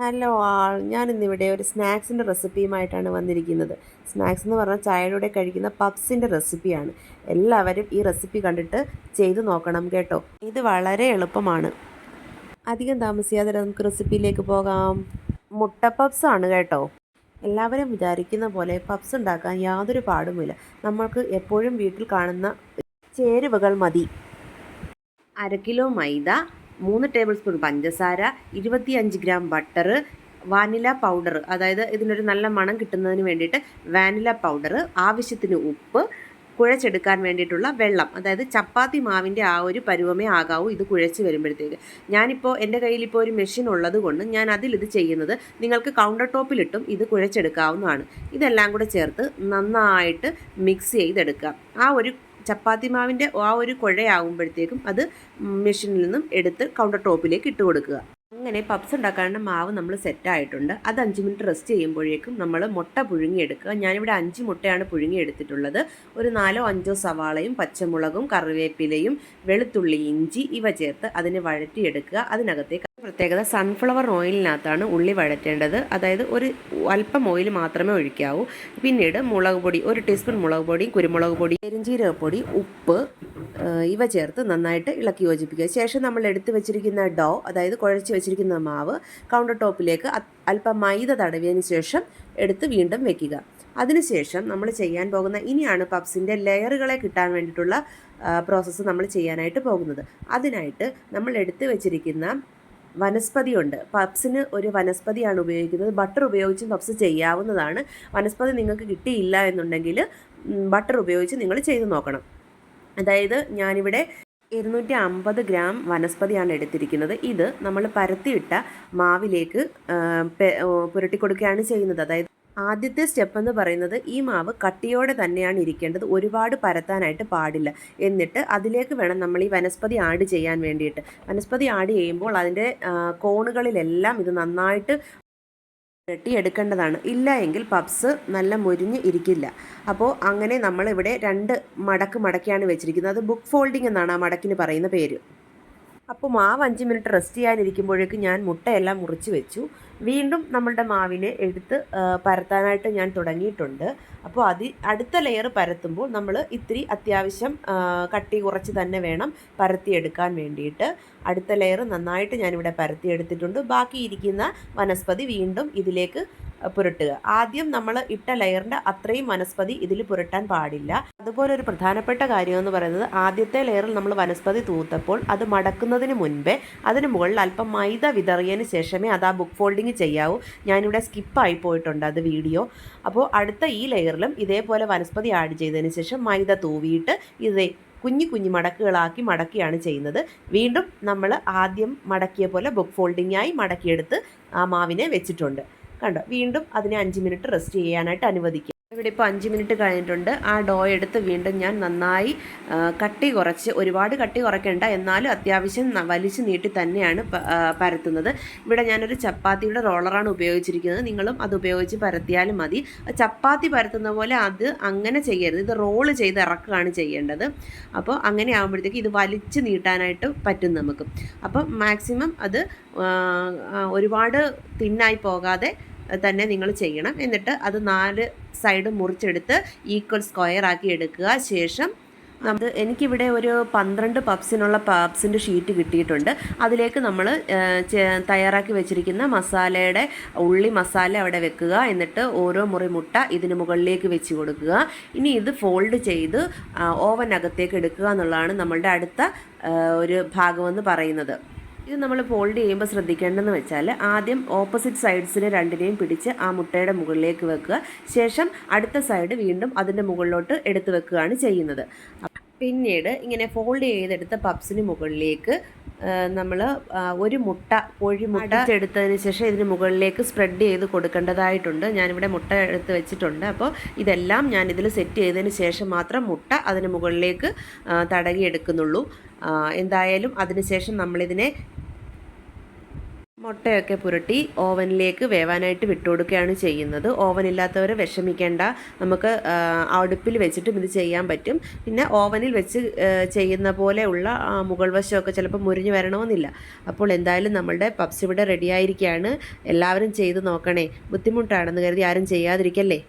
Hello ആൾ ഞാനിന്നിവിടെ ഒരു സ്നാക്സിന്റെ റെസിപ്പിയുമായിട്ടാണ് വന്നിരിക്കുന്നത്. സ്നാക്സ് എന്ന് പറഞ്ഞാൽ ചായയുടെ കഴിക്കുന്ന പപ്സിന്റെ റെസിപ്പിയാണ്. എല്ലാവരും ഈ റെസിപ്പി കണ്ടിട്ട് ചെയ്തു നോക്കണം കേട്ടോ. ഇത് വളരെ എളുപ്പമാണ്. അധികം താമസിയാതെ നമുക്ക് റെസിപ്പിയിലേക്ക് പോകാം. മുട്ട പപ്സ് ആണ് കേട്ടോ. എല്ലാവരും വിചാരിക്കുന്ന പോലെ പപ്സ് ഉണ്ടാക്കാൻ യാതൊരു പാടുമില്ല. നമ്മൾക്ക് എപ്പോഴും വീട്ടിൽ കാണുന്ന ചേരുവകൾ മതി. അര കിലോ മൈദ മൂന്ന് ടേബിൾ സ്പൂൺ പഞ്ചസാര ഇരുപത്തിയഞ്ച് ഗ്രാം ബട്ടർ വാനില പൗഡർ അതായത് ഇതിനൊരു നല്ല മണം കിട്ടുന്നതിന് വേണ്ടിയിട്ട് വാനില പൗഡർ ആവശ്യത്തിന് ഉപ്പ് കുഴച്ചെടുക്കാൻ വേണ്ടിയിട്ടുള്ള വെള്ളം അതായത് ചപ്പാത്തി മാവിന്റെ ആ ഒരു പരുവമേ ആകാവൂ ഇത് കുഴച്ച് വരുമ്പോഴത്തേക്ക്. ഞാനിപ്പോൾ എന്റെ കയ്യിലിപ്പോൾ ഒരു മെഷീൻ ഉള്ളത് കൊണ്ട് ഞാൻ അതിലിത് ചെയ്യുന്നത് നിങ്ങൾക്ക് കൗണ്ടർ ടോപ്പിലിട്ടും ഇത് കുഴച്ചെടുക്കാവുന്നതാണ്. ഇതെല്ലാം കൂടെ ചേർത്ത് നന്നായിട്ട് മിക്സ് ചെയ്തെടുക്കുക. ആ ഒരു ചപ്പാത്തി മാവിന്റെ ആ ഒരു കുഴയാകുമ്പോഴത്തേക്കും അത് മെഷീനിൽ നിന്നും എടുത്ത് കൗണ്ടർ ടോപ്പിലേക്ക് ഇട്ട് കൊടുക്കുക. അങ്ങനെ പപ്സ് ഉണ്ടാക്കാനുള്ള മാവ് നമ്മൾ സെറ്റായിട്ടുണ്ട്. അത് അഞ്ച് മിനിറ്റ് റെസ്റ്റ് ചെയ്യുമ്പോഴേക്കും നമ്മൾ മുട്ട പുഴുങ്ങിയെടുക്കുക. ഞാനിവിടെ അഞ്ച് മുട്ടയാണ് പുഴുങ്ങിയെടുത്തിട്ടുള്ളത്. ഒരു നാലോ അഞ്ചോ സവാളയും പച്ചമുളകും കറിവേപ്പിലയും വെളുത്തുള്ളി ഇഞ്ചി ഇവ ചേർത്ത് അതിനെ വഴറ്റിയെടുക്കുക. അതിനകത്തേക്ക് പ്രത്യേകത സൺഫ്ലവർ ഓയിലിനകത്താണ് ഉള്ളി വഴറ്റേണ്ടത്. അതായത് ഒരു അല്പം ഓയിൽ മാത്രമേ ഒഴിക്കാവൂ. പിന്നീട് മുളക് പൊടി ഒരു ടീസ്പൂൺ മുളക് പൊടി കുരുമുളക് പൊടി പെരുംജീരകപ്പൊടി ഉപ്പ് ഇവ ചേർത്ത് നന്നായിട്ട് ഇളക്കി യോജിപ്പിക്കുക. ശേഷം നമ്മൾ എടുത്തു വെച്ചിരിക്കുന്ന ഡോ അതായത് കുഴച്ച് വെച്ചിരിക്കുന്ന മാവ് കൗണ്ടർ ടോപ്പിലേക്ക് അല്പം മൈദ തടവിയതിന് ശേഷം എടുത്ത് വീണ്ടും വെക്കുക. അതിനുശേഷം നമ്മൾ ചെയ്യാൻ പോകുന്ന ഇനിയാണ് പപ്സിന്റെ ലെയറുകളെ കിട്ടാൻ വേണ്ടിയിട്ടുള്ള പ്രോസസ്സ് നമ്മൾ ചെയ്യാനായിട്ട് പോകുന്നത്. അതിനായിട്ട് നമ്മൾ എടുത്തു വെച്ചിരിക്കുന്ന വനസ്പതിയുണ്ട് പപ്സിന് ഒരു വനസ്പതിയാണ് ഉപയോഗിക്കുന്നത്. ബട്ടർ ഉപയോഗിച്ചും പപ്സ് ചെയ്യാവുന്നതാണ്. വനസ്പതി നിങ്ങൾക്ക് കിട്ടിയില്ല എന്നുണ്ടെങ്കിൽ ബട്ടർ ഉപയോഗിച്ച് നിങ്ങൾ ചെയ്തു നോക്കണം. അതായത് ഞാനിവിടെ ഇരുന്നൂറ്റി അമ്പത് ഗ്രാം വനസ്പതിയാണ് എടുത്തിരിക്കുന്നത്. ഇത് നമ്മൾ പരത്തിയിട്ട മാവിലേക്ക് പുരട്ടി കൊടുക്കുകയാണ് ചെയ്യുന്നത്. അതായത് ആദ്യത്തെ സ്റ്റെപ്പ് എന്ന് പറയുന്നത് ഈ മാവ് കട്ടിയോടെ തന്നെയാണ് ഇരിക്കേണ്ടത്. ഒരുപാട് പരത്താനായിട്ട് പാടില്ല. എന്നിട്ട് അതിലേക്ക് വേണം നമ്മൾ ഈ വനസ്പതി ആഡ് ചെയ്യാൻ വേണ്ടിയിട്ട്. വനസ്പതി ആഡ് ചെയ്യുമ്പോൾ അതിന്റെ കോണുകളിലെല്ലാം ഇത് നന്നായിട്ട് എടുക്കേണ്ടതാണ് ഇല്ല എങ്കിൽ പപ്സ് നല്ല മുരിഞ്ഞ് ഇരിക്കില്ല. അപ്പോൾ അങ്ങനെ നമ്മളിവിടെ രണ്ട് മടക്ക് മടക്കിയാണ് വെച്ചിരിക്കുന്നത്. അത് ബുക്ക് ഫോൾഡിംഗ് എന്നാണ് ആ മടക്കിന് പറയുന്ന പേര്. അപ്പോൾ മാവ് അഞ്ച് മിനിറ്റ് റെസ്റ്റ് ചെയ്യാനിരിക്കുമ്പോഴേക്കും ഞാൻ മുട്ടയെല്ലാം മുറിച്ച് വെച്ചു. വീണ്ടും നമ്മളുടെ മാവിനെ എടുത്ത് പരത്താനായിട്ട് ഞാൻ തുടങ്ങിയിട്ടുണ്ട്. അപ്പോൾ അതി അടുത്ത ലെയർ പരത്തുമ്പോൾ നമ്മൾ ഇത്തിരി അത്യാവശ്യം കട്ടി കുറച്ച് തന്നെ വേണം പരത്തിയെടുക്കാൻ വേണ്ടിയിട്ട്. അടുത്ത ലെയർ നന്നായിട്ട് ഞാനിവിടെ പരത്തിയെടുത്തിട്ടുണ്ട്. ബാക്കി ഇരിക്കുന്ന വനസ്പതി വീണ്ടും ഇതിലേക്ക് പുരട്ടുക. ആദ്യം നമ്മൾ ഇട്ട ലെയറിന്റെ അത്രയും വനസ്പതി ഇതിൽ പുരട്ടാൻ പാടില്ല. അതുപോലെ ഒരു പ്രധാനപ്പെട്ട കാര്യം എന്ന് പറയുന്നത് ആദ്യത്തെ ലെയറിൽ നമ്മൾ വനസ്പതി തൂത്തപ്പോൾ അത് മടക്കുന്നതിന് മുൻപേ അതിന് മുകളിൽ അല്പം മൈദ വിതറിയതിന് ശേഷമേ അത് ആ ബുക്ക് ഫോൾഡിങ് ചെയ്യാവൂ. ഞാനിവിടെ സ്കിപ്പായി പോയിട്ടുണ്ട് അത് വീഡിയോ. അപ്പോൾ അടുത്ത ഈ ലെയറിലും ഇതേപോലെ വനസ്പതി ആഡ് ചെയ്തതിന് ശേഷം മൈദ തൂവിയിട്ട് ഇതേ കുഞ്ഞു കുഞ്ഞു മടക്കുകളാക്കി മടക്കിയാണ് ചെയ്യുന്നത്. വീണ്ടും നമ്മൾ ആദ്യം മടക്കിയ പോലെ ബുക്ക് ഫോൾഡിങ്ങായി മടക്കിയെടുത്ത് ആ മാവിനെ വെച്ചിട്ടുണ്ട്. കണ്ടോ? വീണ്ടും അതിനെ അഞ്ച് മിനിറ്റ് റെസ്റ്റ് ചെയ്യാനായിട്ട് അനുവദിക്കുക ഇവിടെ ഇപ്പോൾ അഞ്ച് മിനിറ്റ് കഴിഞ്ഞിട്ടുണ്ട്. ആ ഡോ എടുത്ത് വീണ്ടും ഞാൻ നന്നായി കട്ടി കുറച്ച് ഒരുപാട് കട്ടി കുറയ്ക്കേണ്ട. എന്നാലും അത്യാവശ്യം വലിച്ചു നീട്ടി തന്നെയാണ് പരത്തുന്നത്. ഇവിടെ ഞാനൊരു ചപ്പാത്തിയുടെ റോളറാണ് ഉപയോഗിച്ചിരിക്കുന്നത്. നിങ്ങളും അത് ഉപയോഗിച്ച് പരത്തിയാലും മതി. ചപ്പാത്തി പരത്തുന്ന പോലെ അത് അങ്ങനെ ചെയ്യരുത്. ഇത് റോൾ ചെയ്ത് ഇറക്കുകയാണ് ചെയ്യേണ്ടത്. അപ്പോൾ അങ്ങനെ ആകുമ്പോഴത്തേക്ക് ഇത് വലിച്ചു നീട്ടാനായിട്ട് പറ്റും നമുക്ക്. അപ്പം മാക്സിമം അത് ഒരുപാട് തിന്നായി പോകാതെ തന്നെ നിങ്ങൾ ചെയ്യണം. എന്നിട്ട് അത് നാല് സൈഡ് മുറിച്ചെടുത്ത് ഈക്വൽ സ്ക്വയർ ആക്കി എടുക്കുക. ശേഷം നമുക്ക് എനിക്കിവിടെ ഒരു പന്ത്രണ്ട് പപ്സിനുള്ള പപ്സിന്റെ ഷീറ്റ് കിട്ടിയിട്ടുണ്ട്. അതിലേക്ക് നമ്മൾ തയ്യാറാക്കി വെച്ചിരിക്കുന്ന മസാലയുടെ ഉള്ളി മസാല അവിടെ വെക്കുക. എന്നിട്ട് ഓരോ മുറി മുട്ട ഇതിന് മുകളിലേക്ക് വെച്ച് കൊടുക്കുക. ഇനി ഇത് ഫോൾഡ് ചെയ്ത് ഓവനകത്തേക്ക് എടുക്കുക എന്നുള്ളതാണ് നമ്മളുടെ അടുത്ത ഒരു ഭാഗമെന്ന് പറയുന്നത്. ഇത് നമ്മൾ ഫോൾഡ് ചെയ്യുമ്പോൾ ശ്രദ്ധിക്കേണ്ടതെന്ന് വെച്ചാൽ ആദ്യം ഓപ്പോസിറ്റ് സൈഡ്സിനെ രണ്ടിനെയും പിടിച്ച് ആ മുട്ടയുടെ മുകളിലേക്ക് വെക്കുക. ശേഷം അടുത്ത സൈഡ് വീണ്ടും അതിന്റെ മുകളിലോട്ട് എടുത്തു വെക്കുകയാണ് ചെയ്യുന്നത്. പിന്നീട് ഇങ്ങനെ ഫോൾഡ് ചെയ്തെടുത്ത പപ്സിന് മുകളിലേക്ക് നമ്മൾ ഒരു മുട്ട കോഴി മുട്ട എടുത്തതിന് ശേഷം ഇതിന് മുകളിലേക്ക് സ്പ്രെഡ് ചെയ്ത് കൊടുക്കേണ്ടതായിട്ടുണ്ട്. ഞാനിവിടെ മുട്ട എടുത്ത് വെച്ചിട്ടുണ്ട്. അപ്പോൾ ഇതെല്ലാം ഞാൻ ഇതിൽ സെറ്റ് ചെയ്തതിന് ശേഷം മാത്രം മുട്ട അതിന് മുകളിലേക്ക് തടകി എടുക്കുന്നുള്ളൂ എന്തായാലും അതിനുശേഷം നമ്മളിതിനെ മുട്ടയൊക്കെ പുരട്ടി ഓവനിലേക്ക് വേവാനായിട്ട് വിട്ടുകൊടുക്കുകയാണ് ചെയ്യുന്നത്. ഓവൻ ഇല്ലാത്തവർ വിഷമിക്കേണ്ട. നമുക്ക് അടുപ്പിൽ വെച്ചിട്ടും ഇത് ചെയ്യാൻ പറ്റും. പിന്നെ ഓവനിൽ വെച്ച് ചെയ്യുന്ന പോലെയുള്ള മുകൾ വശമൊക്കെ ചിലപ്പോൾ മുരിഞ്ഞു വരണമെന്നില്ല. അപ്പോൾ എന്തായാലും നമ്മളുടെ പപ്സ് ഇവിടെ റെഡിയായിരിക്കുകയാണ് എല്ലാവരും ചെയ്ത് നോക്കണേ. ബുദ്ധിമുട്ടാണെന്ന് കരുതി ആരും ചെയ്യാതിരിക്കല്ലേ?